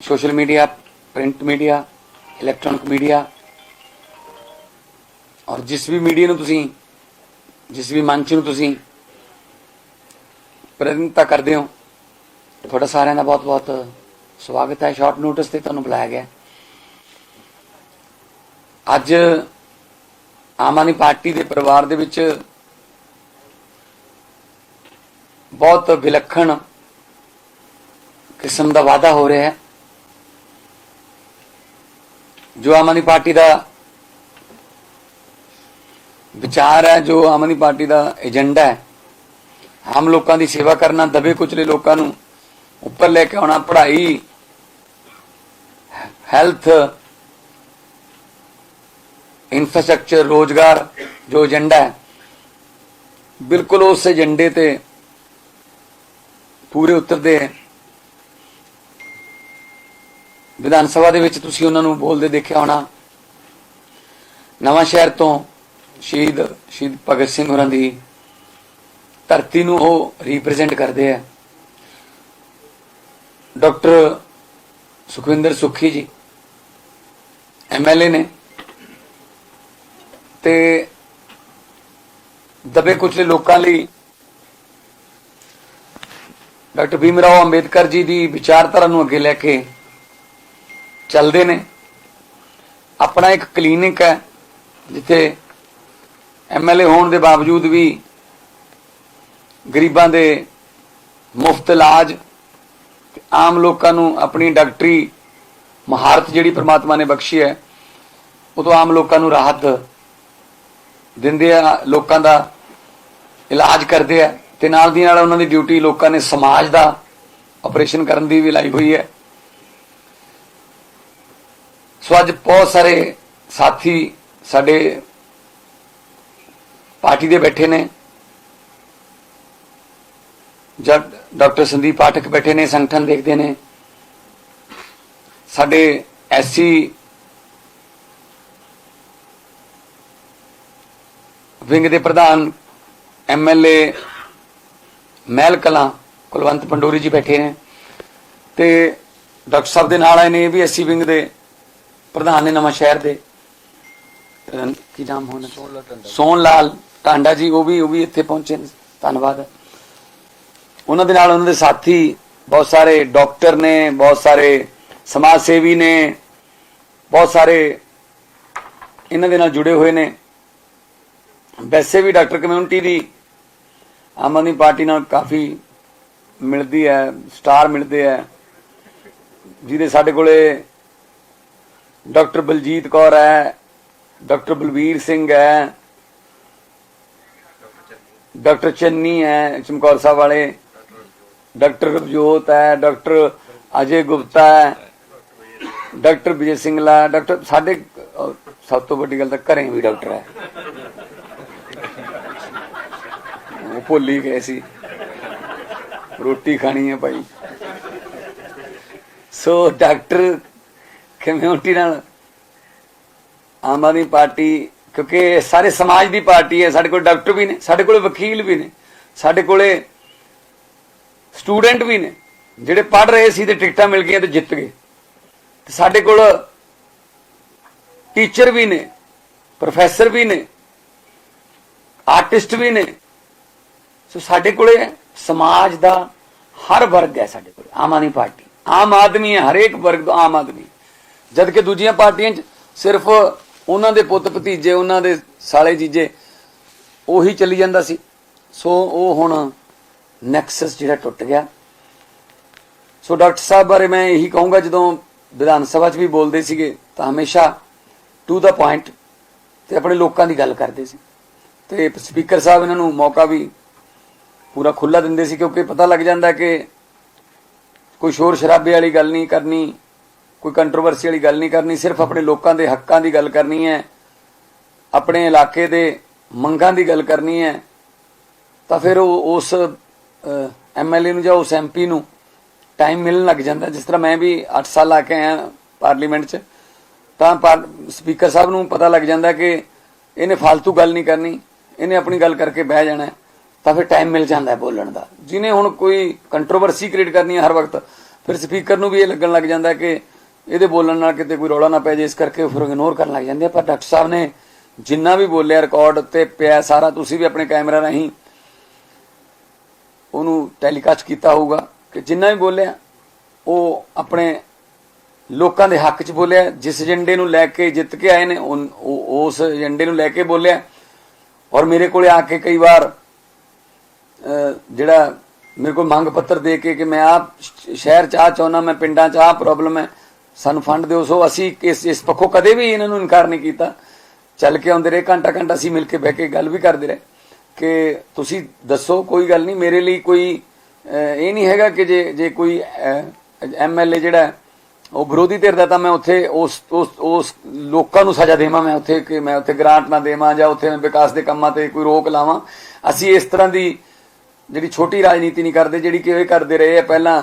Social media, print media, electronic media. ਔਰ ਜਿਸ ਵੀ media ਨੂੰ ਤੁਸੀਂ, ਜਿਸ ਵੀ ਮੰਚ ਨੂੰ ਤੁਸੀਂ ਪ੍ਰਤੀਨਿਧਤਾ ਕਰਦੇ ਹੋ, ਤੁਹਾਡਾ ਸਾਰਿਆਂ ਦਾ ਬਹੁਤ-ਬਹੁਤ ਸਵਾਗਤ ਹੈ। ਸ਼ਾਰਟ ਨੋਟਿਸ ਤੇ ਤੁਹਾਨੂੰ ਬੁਲਾਇਆ ਗਿਆ। ਅੱਜ ਆਮ ਆਦਮੀ ਪਾਰਟੀ ਦੇ ਪਰਿਵਾਰ ਦੇ ਵਿੱਚ ਬਹੁਤ ਵਿਲੱਖਣ ਕਿਸਮ ਦਾ ਵਾਅਦਾ ਹੋ ਰਿਹਾ ਹੈ। ਜੋ ਆਮ ਆਦਮੀ ਪਾਰਟੀ ਦਾ ਵਿਚਾਰ ਹੈ, ਜੋ ਆਮ ਆਦਮੀ ਪਾਰਟੀ ਦਾ ਏਜੰਡਾ ਹੈ, ਆਮ ਲੋਕਾਂ ਦੀ ਸੇਵਾ ਕਰਨਾ, ਦਬੇ ਕੁਚਲੇ ਲੋਕਾਂ ਨੂੰ ਉੱਪਰ ਲੈ ਕੇ ਆਉਣਾ, ਪੜ੍ਹਾਈ, ਹੈਲਥ, ਇਨਫਰਾਸਟ੍ਰਕਚਰ, ਰੋਜ਼ਗਾਰ ਜੋ ਏਜੰਡਾ ਹੈ, ਬਿਲਕੁਲ ਉਸ ਏਜੰਡੇ ਤੇ ਪੂਰੇ ਉਤਰਦੇ ਹੈ। ਵਿਧਾਨ ਸਭਾ ਦੇ ਵਿੱਚ ਤੁਸੀਂ ਉਹਨਾਂ ਨੂੰ ਬੋਲਦੇ ਦੇਖਿਆ ਹੋਣਾ। ਨਵਾਂ ਸ਼ਹਿਰ ਤੋਂ ਸ਼ਹੀਦ ਸ਼ਹੀਦ ਭਗਤ ਸਿੰਘ ਹੋਰਾਂ ਦੀ ਧਰਤੀ ਨੂੰ ਉਹ ਰਿਪਰੈਜ਼ੈਂਟ ਕਰਦੇ ਆ। ਡਾਕਟਰ ਸੁਖਵਿੰਦਰ ਸੁਖੀ ਜੀ ਐਮਐਲਏ ਨੇ ਤੇ ਦਬੇ ਕੁਚਲੇ ਲੋਕਾਂ ਲਈ ਡਾਕਟਰ ਭੀਮ ਰਾਓ ਅੰਬੇਦਕਰ ਜੀ ਦੀ ਵਿਚਾਰਧਾਰਾ ਨੂੰ ਅੱਗੇ ਲੈ ਕੇ ਚੱਲਦੇ ਨੇ। ਆਪਣਾ ਇੱਕ ਕਲੀਨਿਕ ਹੈ, ਜਿੱਥੇ ਐਮਐਲਏ ਹੋਣ ਦੇ ਬਾਵਜੂਦ ਵੀ ਗਰੀਬਾਂ ਦੇ ਮੁਫਤ ਇਲਾਜ ਤੇ ਆਮ ਲੋਕਾਂ ਨੂੰ ਆਪਣੀ ਡਾਕਟਰੀ ਮਹਾਰਤ ਜਿਹੜੀ ਪ੍ਰਮਾਤਮਾ ਨੇ ਬਖਸ਼ੀ ਹੈ, ਉਹ ਤੋਂ ਆਮ ਲੋਕਾਂ ਨੂੰ ਰਾਹਤ ਦਿੰਦੇ ਆ, ਲੋਕਾਂ ਦਾ ਇਲਾਜ ਕਰਦੇ ਆ ਤੇ ਨਾਲ ਦੀ ਨਾਲ ਉਹਨਾਂ ਦੀ ਡਿਊਟੀ ਲੋਕਾਂ ਨੇ ਸਮਾਜ ਦਾ ਆਪਰੇਸ਼ਨ ਕਰਨ ਦੀ ਵੀ ਲਾਈ ਹੋਈ ਹੈ। ਸੋ ਅੱਜ ਬਹੁਤ ਸਾਰੇ ਸਾਥੀ ਸਾਡੇ ਪਾਰਟੀ ਦੇ ਬੈਠੇ ਨੇ ਜਦ ਡਾਕਟਰ ਸੰਦੀਪ ਪਾਠਕ ਬੈਠੇ ਨੇ, ਸੰਗਠਨ ਦੇਖਦੇ ਨੇ। ਸਾਡੇ ਐਸਸੀ ਵਿੰਗ ਦੇ ਪ੍ਰਧਾਨ, ਐਮਐਲਏ ਮਹਿਲ ਕਲਾਂ ਕੁਲਵੰਤ ਪੰਡੋਰੀ ਜੀ ਬੈਠੇ ਨੇ ਤੇ ਡਾਕਟਰ ਸਾਹਿਬ ਦੇ ਨਾਲ ਆਏ ਨੇ ਇਹ ਵੀ ਐਸਸੀ ਵਿੰਗ ਦੇ ਪ੍ਰਧਾਨ ਨੇ ਨਵਾਂ ਸ਼ਹਿਰ ਦੇ ਕੀ ਨਾਮ ਹੋਣਾ? ਸੋਨ ਲਾਲ ਟਾਂਡਾ ਜੀ ਉਹ ਵੀ ਉਹ ਵੀ ਇੱਥੇ ਪਹੁੰਚੇ ਨੇ ਧੰਨਵਾਦ। ਉਹਨਾਂ ਦੇ ਨਾਲ ਉਹਨਾਂ ਦੇ ਸਾਥੀ ਬਹੁਤ ਸਾਰੇ ਡਾਕਟਰ ਨੇ ਬਹੁਤ ਸਾਰੇ ਸਮਾਜ ਸੇਵੀ ਨੇ ਬਹੁਤ ਸਾਰੇ ਇਹਨਾਂ ਦੇ ਨਾਲ ਜੁੜੇ ਹੋਏ ਨੇ। ਵੈਸੇ ਵੀ ਡਾਕਟਰ ਕਮਿਊਨਿਟੀ ਦੀ ਆਮ ਆਦਮੀ ਪਾਰਟੀ ਨਾਲ ਕਾਫੀ ਮਿਲਦੀ ਹੈ ਸਟਾਰ ਮਿਲਦੇ ਹੈ। ਜਿਹਦੇ ਸਾਡੇ ਕੋਲੇ ਡਾਕਟਰ ਬਲਜੀਤ ਕੌਰ ਹੈ, ਡਾਕਟਰ ਬਲਵੀਰ ਸਿੰਘ ਹੈ, ਡਾਕਟਰ ਚੰਨੀ ਹੈ, ਚਮਕੌਰ ਸਾਹਿਬ ਵਾਲੇ, ਡਾਕਟਰ ਰਵਜੋਤ ਹੈ, ਡਾਕਟਰ ਅਜੇ ਗੁਪਤਾ ਹੈ, ਡਾਕਟਰ ਵਿਜੇ ਸਿੰਘਲਾ ਡਾਕਟਰ ਸਾਡੇ ਸਭ ਤੋਂ ਵੱਡੀ ਗੱਲ ਤਾਂ ਘਰੇ ਵੀ ਡਾਕਟਰ ਹੈ। ਉਹ ਭੁੱਲ ਹੀ ਗਏ ਸੀ। ਰੋਟੀ ਖਾਣੀ ਹੈ ਭਾਈ। ਸੋ ਡਾਕਟਰ ਕਮਿਊਨਿਟੀ ਨਾਲ? ਆਮ ਆਦਮੀ ਪਾਰਟੀ, ਕਿਉਂਕਿ ਸਾਰੇ ਸਮਾਜ ਦੀ ਪਾਰਟੀ ਹੈ, ਸਾਡੇ ਕੋਲ ਡਾਕਟਰ ਵੀ ਨੇ, ਸਾਡੇ ਕੋਲ ਵਕੀਲ ਵੀ ਨੇ, ਸਾਡੇ ਕੋਲੇ ਸਟੂਡੈਂਟ ਵੀ ਨੇ, ਜਿਹੜੇ ਪੜ ਰਹੇ ਸੀ ਤੇ ਟਿਕਟਾਂ ਮਿਲ ਗਈਆਂ ਤੇ ਜਿੱਤ ਗਏ। ਤੇ ਸਾਡੇ ਕੋਲ ਟੀਚਰ ਵੀ ਨੇ, ਪ੍ਰੋਫੈਸਰ ਵੀ ਨੇ, ਆਰਟਿਸਟ ਵੀ ਨੇ। ਸੋ ਸਾਡੇ ਕੋਲੇ ਸਮਾਜ ਦਾ ਹਰ ਵਰਗ ਹੈ ਸਾਡੇ ਕੋਲ, ਆਮ ਆਦਮੀ ਪਾਰਟੀ। ਆਮ ਆਦਮੀ ਹੈ, ਹਰੇਕ ਵਰਗ ਦਾ ਆਮ ਆਦਮੀ। ਜਦ ਕਿ ਦੂਜੀਆਂ ਪਾਰਟੀਆਂ 'ਚ ਸਿਰਫ ਉਹਨਾਂ ਦੇ ਪੁੱਤ ਭਤੀਜੇ, ਉਹਨਾਂ ਦੇ ਸਾਲੇ ਜੀਜੇ ਉਹੀ ਚੱਲੀ ਜਾਂਦਾ ਸੀ। ਸੋ ਉਹ ਹੁਣ ਨੈਕਸਸ ਜਿਹੜਾ ਟੁੱਟ ਗਿਆ। ਸੋ ਡਾਕਟਰ ਸਾਹਿਬ ਬਾਰੇ ਮੈਂ ਇਹੀ ਕਹੂੰਗਾ, ਜਦੋਂ ਵਿਧਾਨ ਸਭਾ 'ਚ ਵੀ ਬੋਲਦੇ ਸੀਗੇ, ਤਾਂ ਹਮੇਸ਼ਾ ਟੂ ਦਾ ਪੁਆਇੰਟ ਤੇ ਆਪਣੇ ਲੋਕਾਂ ਦੀ ਗੱਲ ਕਰਦੇ ਸੀ। ਤੇ ਸਪੀਕਰ ਸਾਹਿਬ ਇਹਨਾਂ ਨੂੰ ਮੌਕਾ ਵੀ ਪੂਰਾ ਖੁੱਲਾ ਦਿੰਦੇ ਸੀ, ਕਿਉਂਕਿ ਪਤਾ ਲੱਗ ਜਾਂਦਾ ਕਿ ਕੋਈ ਸ਼ੋਰ ਸ਼ਰਾਬੇ ਵਾਲੀ ਗੱਲ ਨਹੀਂ ਕਰਨੀ। ਕੋਈ ਕੰਟਰੋਵਰਸੀ ਵਾਲੀ ਗੱਲ ਨਹੀਂ ਕਰਨੀ, ਸਿਰਫ ਆਪਣੇ ਲੋਕਾਂ ਦੇ ਹੱਕਾਂ ਦੀ ਗੱਲ ਕਰਨੀ ਹੈ, ਆਪਣੇ ਇਲਾਕੇ ਦੇ ਮੰਗਾਂ ਦੀ ਗੱਲ ਕਰਨੀ ਹੈ, ਤਾਂ ਫਿਰ ਉਹ ਉਸ ਐਮਐਲਏ ਨੂੰ ਜਾਂ ਉਸ ਐਮਪੀ ਨੂੰ ਟਾਈਮ ਮਿਲਣ ਲੱਗ ਜਾਂਦਾ। ਜਿਸ ਤਰ੍ਹਾਂ ਮੈਂ ਵੀ 8 ਸਾਲ ਲਾ ਕੇ ਆਇਆ ਪਾਰਲੀਮੈਂਟ 'ਚ, ਤਾਂ ਸਪੀਕਰ ਸਾਹਿਬ ਨੂੰ ਪਤਾ ਲੱਗ ਜਾਂਦਾ ਕਿ ਇਹਨੇ ਫालतू ਗੱਲ ਨਹੀਂ ਕਰਨੀ, ਇਹਨੇ ਆਪਣੀ ਗੱਲ ਕਰਕੇ ਬਹਿ ਜਾਣਾ ਤਾਂ ਫਿਰ ਟਾਈਮ ਮਿਲ ਜਾਂਦਾ ਹੈ ਬੋਲਣ ਦਾ। ਜਿਨੇ ਹੁਣ ਕੋਈ ਕੰਟਰੋਵਰਸੀ ਕ੍ਰੀਏਟ ਕਰਨੀ ਹੈ ਹਰ ਵਕਤ, ਫਿਰ ਸਪੀਕਰ ਨੂੰ ਵੀ ਇਹ ਲੱਗਣ ਲੱਗ ਜਾਂਦਾ ਕਿ ਇਹਦੇ ਬੋਲਣ ਨਾਲ ਕਿਤੇ ਕੋਈ ਰੌਲਾ ਨਾ ਪੈ ਜੇ, ਇਸ ਕਰਕੇ ਫਿਰ ਇਗਨੋਰ ਕਰਨ ਲੱਗ ਜਾਂਦੇ ਆ। ਪਰ ਡਾਕਟਰ ਸਾਹਿਬ ਨੇ ਜਿੰਨਾ ਵੀ ਬੋਲਿਆ ਰਿਕਾਰਡ ਤੇ ਪਿਆ ਸਾਰਾ, ਤੁਸੀਂ ਵੀ ਆਪਣੇ ਕੈਮਰਾ ਰਾਹੀਂ ਉਹਨੂੰ ਟੈਲੀਕਾਸਟ ਕੀਤਾ ਹੋਊਗਾ ਕਿ ਜਿੰਨਾ ਵੀ ਬੋਲਿਆ, ਉਹ ਆਪਣੇ ਲੋਕਾਂ ਦੇ ਹੱਕ 'ਚ ਬੋਲਿਆ, ਜਿਸ ਏਜੰਡੇ ਨੂੰ ਲੈ ਕੇ ਜਿੱਤ ਕੇ ਆਏ ਨੇ ਉਹ- ਉਸ ਏਜੰਡੇ ਨੂੰ ਲੈ ਕੇ ਬੋਲਿਆ। ਔਰ ਮੇਰੇ ਕੋਲੇ ਆ ਕੇ ਕਈ ਵਾਰ ਜਿਹੜਾ ਮੇਰੇ ਕੋਲ ਮੰਗ ਪੱਤਰ ਦੇ ਕੇ ਕਿ ਮੈਂ ਆਪ ਸ਼ਹਿਰ ਚ ਆ ਚਾਹੁੰਦਾ, ਮੈਂ ਪਿੰਡਾਂ ਚ ਆ ਪ੍ਰੋਬਲਮ ਹੈ ਸਾਨੂੰ ਫੰਡ ਦਿਓ, ਸੋ ਅਸੀਂ ਇਸ ਇਸ ਪੱਖੋਂ ਕਦੇ ਵੀ ਇਹਨਾਂ ਨੂੰ ਇਨਕਾਰ ਨਹੀਂ ਕੀਤਾ। ਚੱਲ ਕੇ ਆਉਂਦੇ ਰਹੇ, ਘੰਟਾ ਘੰਟਾ ਅਸੀਂ ਮਿਲ ਕੇ ਬਹਿ ਕੇ ਗੱਲ ਵੀ ਕਰਦੇ ਰਹੇ ਕਿ ਤੁਸੀਂ ਦੱਸੋ, ਕੋਈ ਗੱਲ ਨਹੀਂ, ਮੇਰੇ ਲਈ ਕੋਈ ਇਹ ਨਹੀਂ ਹੈਗਾ ਕਿ ਜੇ ਜੇ ਕੋਈ ਐਮਐਲਏ ਜਿਹੜਾ ਉਹ ਵਿਰੋਧੀ ਧਿਰ ਦਾ, ਤਾਂ ਮੈਂ ਉੱਥੇ ਉਸ ਉਸ ਉਸ ਲੋਕਾਂ ਨੂੰ ਸਜ਼ਾ ਦੇਵਾਂ, ਮੈਂ ਉੱਥੇ ਕਿ ਮੈਂ ਉੱਥੇ ਗ੍ਰਾਂਟ ਨਾ ਦੇਵਾਂ ਜਾਂ ਉੱਥੇ ਮੈਂ ਵਿਕਾਸ ਦੇ ਕੰਮਾਂ ਤੇ ਕੋਈ ਰੋਕ ਲਾਵਾਂ। ਅਸੀਂ ਇਸ ਤਰ੍ਹਾਂ ਦੀ ਜਿਹੜੀ ਛੋਟੀ ਰਾਜਨੀਤੀ ਨਹੀਂ ਕਰਦੇ, ਜਿਹੜੀ ਕਿ ਇਹ ਕਰਦੇ ਰਹੇ ਆ, ਪਹਿਲਾਂ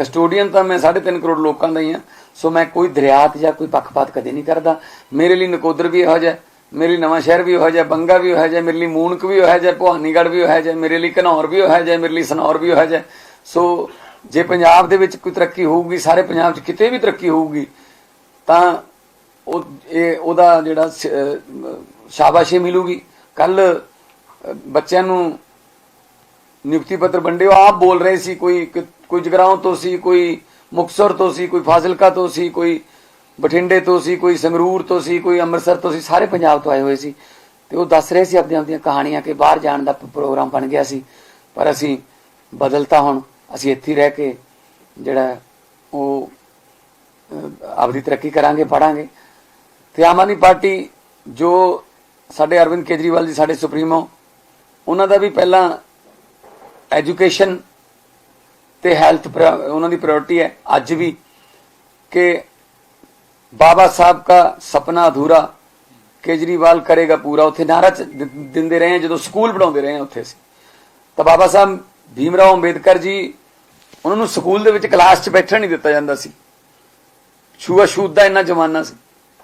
ਕਸਟੋਡੀਅਨ ਤਾਂ ਮੈਂ 3.5 ਕਰੋੜ ਲੋਕਾਂ ਦਾ ਹੀ ਹਾਂ। ਸੋ ਮੈਂ ਕੋਈ ਦਰਿਆਤ ਜਾਂ ਕੋਈ ਪੱਖਪਾਤ ਕਦੇ ਨਹੀਂ ਕਰਦਾ। ਮੇਰੇ ਲਈ ਨਕੋਦਰ ਵੀ ਇਹੋ ਜਿਹਾ ਮੇਰੇ ਲਈ ਨਵਾਂ ਸ਼ਹਿਰ ਵੀ ਇਹੋ ਜਿਹਾ ਬੰਗਾ ਵੀ ਇਹੋ ਜਿਹਾ ਮੇਰੇ ਲਈ ਮੂਨਕ ਵੀ ਇਹੋ ਜਿਹਾ ਭਵਾਨੀਗੜ੍ਹ ਵੀ ਇਹੋ ਜਿਹਾ ਮੇਰੇ ਲਈ ਘਨੌਰ ਵੀ ਇਹੋ ਜਿਹਾ ਮੇਰੇ ਲਈ ਸਨੌਰ ਵੀ ਇਹੋ ਜਿਹਾ ਸੋ ਜੇ ਪੰਜਾਬ ਦੇ ਵਿੱਚ ਕੋਈ ਤਰੱਕੀ ਹੋਊਗੀ, ਸਾਰੇ ਪੰਜਾਬ 'ਚ ਕਿਤੇ ਵੀ ਤਰੱਕੀ ਹੋਊਗੀ, ਤਾਂ ਉਹ ਇਹ ਉਹਦਾ ਜਿਹੜਾ ਸ਼ਾਬਾਸ਼ੀ ਮਿਲੂਗੀ। ਕੱਲ ਬੱਚਿਆਂ ਨੂੰ ਨਿਯੁਕਤੀ ਪੱਤਰ ਵੰਡੇ ਉਹ ਆਪ ਬੋਲ ਰਹੇ ਸੀ ਕੋਈ ਕੋਈ ਜਗਰਾਉਂ ਤੋਂ ਸੀ ਕੋਈ ਮੁਕਤਸਰ ਤੋਂ ਸੀ ਕੋਈ ਫਾਜ਼ਿਲਕਾ ਤੋਂ ਸੀ ਕੋਈ ਬਠਿੰਡੇ ਤੋਂ ਸੀ ਕੋਈ ਸੰਗਰੂਰ ਤੋਂ ਸੀ ਕੋਈ ਅੰਮ੍ਰਿਤਸਰ ਤੋਂ ਸੀ ਸਾਰੇ ਪੰਜਾਬ ਤੋਂ ਆਏ ਹੋਏ ਸੀ। ਤੇ ਉਹ ਦੱਸ ਰਹੇ ਸੀ ਆਪਣੀਆਂ ਆਪਣੀਆਂ ਕਹਾਣੀਆਂ ਕਿ ਬਾਹਰ ਜਾਣ ਦਾ ਪ੍ਰੋਗਰਾਮ ਬਣ ਗਿਆ ਸੀ ਪਰ ਅਸੀਂ ਬਦਲਤਾ ਹੁਣ ਅਸੀਂ ਇੱਥੇ ਰਹਿ ਕੇ ਜਿਹੜਾ ਉਹ ਅਹ, ਆਪਦੀ ਤਰੱਕੀ ਕਰਾਂਗੇ ਪੜਾਂਗੇ ਤੇ ਆਮ ਆਦਮੀ ਪਾਰਟੀ ਜੋ ਸਾਡੇ ਅਰਵਿੰਦ ਕੇਜਰੀਵਾਲ ਜੀ ਸਾਡੇ ਸੁਪਰੀਮੋ ਉਹਨਾਂ ਦਾ ਵੀ ਪਹਿਲਾਂ ਐਜੂਕੇਸ਼ਨ ਤੇ ਹੈਲਥ ਉਹਨਾਂ ਦੀ ਪ੍ਰਾਇੋਰਟੀ ਹੈ, ਅੱਜ ਵੀ, ਕਿ ਬਾਬਾ ਸਾਹਿਬ ਦਾ ਸੁਪਨਾ ਅਧੂਰਾ, ਕੇਜਰੀਵਾਲ ਕਰੇਗਾ ਪੂਰਾ, ਉੱਥੇ ਨਾਰਾ ਚ- ਦਿੰਦੇ ਰਹੇ ਜਦੋਂ ਸਕੂਲ ਬਣਾਉਂਦੇ ਰਹੇ ਉੱਥੇ ਸੀ ਤਾਂ ਬਾਬਾ ਸਾਹਿਬ, ਭੀਮਰਾਓ ਅੰਬੇਦਕਰ ਜੀ, ਉਹਨਾਂ ਨੂੰ ਸਕੂਲ ਦੇ ਵਿੱਚ ਕਲਾਸ 'ਚ ਬੈਠਣ ਨਹੀਂ ਦਿੱਤਾ ਜਾਂਦਾ ਸੀ। ਛੂਆ ਛੂਤ ਦਾ ਇੰਨਾ ਜ਼ਮਾਨਾ ਸੀ।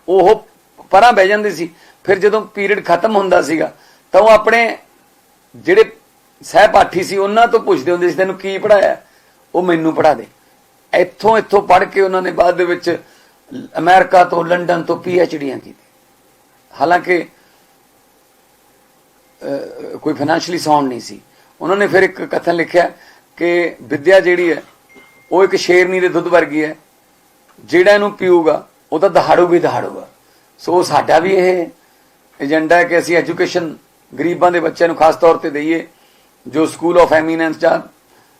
ਉਹ ਪਰਾਂ ਬਹਿ ਜਾਂਦੇ ਸੀ। ਫਿਰ ਜਦੋਂ ਪੀਰੀਅਡ ਖਤਮ ਹੁੰਦਾ ਸੀਗਾ, ਤਾਂ ਉਹ ਆਪਣੇ ਜਿਹੜੇ ਸਹਿਪਾਠੀ ਸੀ, ਉਹਨਾਂ ਤੋਂ ਪੁੱਛਦੇ ਹੁੰਦੇ ਸੀ, ਤੈਨੂੰ ਕੀ ਪੜਾਇਆ ਉਹ ਮੈਨੂੰ ਪੜਾ ਦੇ। ਇੱਥੋਂ ਇੱਥੋਂ ਪੜ ਕੇ ਉਹਨਾਂ ਨੇ ਬਾਅਦ ਦੇ ਵਿੱਚ ਅਮਰੀਕਾ ਤੋਂ, ਲੰਡਨ ਤੋਂ ਪੀ ਐੱਚ ਡੀਆਂ ਕੀਤੀ ਹਾਲਾਂਕਿ ਕੋਈ ਫਾਈਨੈਂਸ਼ਲੀ ਸਾਊਂਡ ਨਹੀਂ ਸੀ। ਉਹਨਾਂ ਨੇ ਫਿਰ ਇੱਕ ਕਥਨ ਲਿਖਿਆ ਕਿ ਵਿਦਿਆ ਜਿਹੜੀ ਹੈ, ਉਹ ਇੱਕ ਸ਼ੇਰਨੀ ਦੇ ਦੁੱਧ ਵਰਗੀ ਹੈ। ਜਿਹੜਾ ਇਹਨੂੰ ਪੀਊਗਾ, ਉਹ ਤਾਂ ਦਹਾੜੂ ਵੀ ਦਹਾੜੂਗਾ। ਸੋ ਸਾਡਾ ਵੀ ਇਹ ਏਜੰਡਾ ਹੈ ਕਿ ਅਸੀਂ ਐਜੂਕੇਸ਼ਨ ਗਰੀਬਾਂ ਦੇ ਬੱਚਿਆਂ ਨੂੰ ਖਾਸ ਤੌਰ ਤੇ ਦਈਏ, ਜੋ ਸਕੂਲ ਆਫ ਐਮੀਨੈਂਸ ਜਾਂ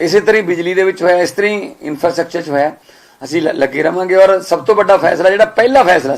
ਇਸੇ ਤਰ੍ਹਾਂ ਬਿਜਲੀ ਦੇ ਵਿੱਚ ਹੋਇਆ, ਇਸ ਤਰ੍ਹਾਂ ਹੀ ਇਨਫਰਾਸਟ੍ਰਕਚਰ 'ਚ ਹੋਇਆ। ਅਸੀਂ ਲੱਗੇ ਰਵਾਂਗੇ ਔਰ ਸਭ ਤੋਂ ਵੱਡਾ ਫੈਸਲਾ ਜਿਹੜਾ ਪਹਿਲਾ ਫੈਸਲਾ